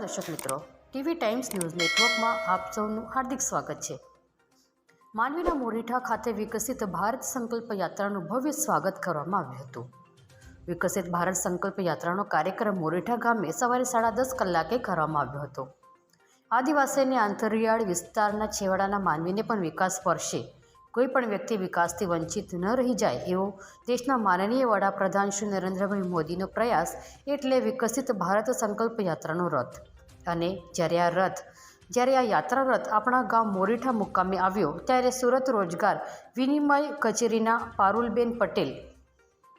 દર્શક મિત્રો. TV times news નેટવર્કમાં આપ સૌનું હાર્દિક સ્વાગત છે. માનવીના મોરીઠા ખાતે વિકસિત ભારત સંકલ્પ યાત્રાનું ભવ્ય સ્વાગત કરવામાં આવ્યું હતું. વિકસિત ભારત સંકલ્પ યાત્રાનો કાર્યક્રમ મોરીઠા ગામે સવારે સાડા દસ કલાકે કરવામાં આવ્યો હતો. આદિવાસી અને આંતરિયાળ વિસ્તારના છેવાડાના માનવીને પણ વિકાસ સ્પર્શે કોઈ પણ વ્યક્તિ વિકાસથી વંચિત ન રહી જાય એવો દેશના માનનીય વડાપ્રધાન શ્રી નરેન્દ્રભાઈ મોદીનો પ્રયાસ એટલે વિકસિત ભારત સંકલ્પ યાત્રાનો રથ. અને જ્યારે આ રથ, જ્યારે આ યાત્રા રથ આપણા ગામ મોરીઠા મુકામે આવ્યો, ત્યારે સુરત રોજગાર વિનિમય કચેરીના પારુલબેન પટેલ,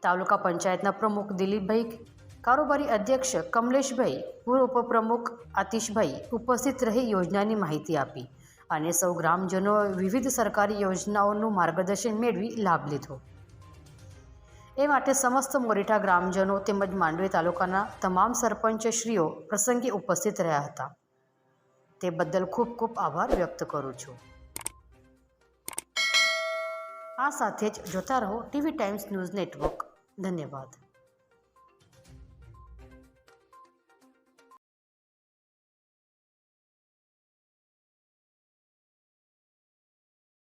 તાલુકા પંચાયતના પ્રમુખ દિલીપભાઈ કારોબારી અધ્યક્ષ કમલેશભાઈ, પૂર્વ ઉપપ્રમુખ આતિશભાઈ ઉપસ્થિત રહી યોજનાની માહિતી આપી અને સૌ ગ્રામજનો વિવિધ સરકારી યોજનાઓનું માર્ગદર્શન મેળવી લાભ લીધો. એ માટે સમસ્ત મોરીઠા ગ્રામજનો તેમજ માંડવી તાલુકાના તમામ સરપંચશ્રીઓ પ્રસંગે ઉપસ્થિત રહ્યા હતા. તે બદલ ખૂબ ખૂબ આભાર વ્યક્ત કરું છું. આ સાથે જ જોતા રહો ટીવી ટાઈમ્સ ન્યૂઝ નેટવર્ક. ધન્યવાદ.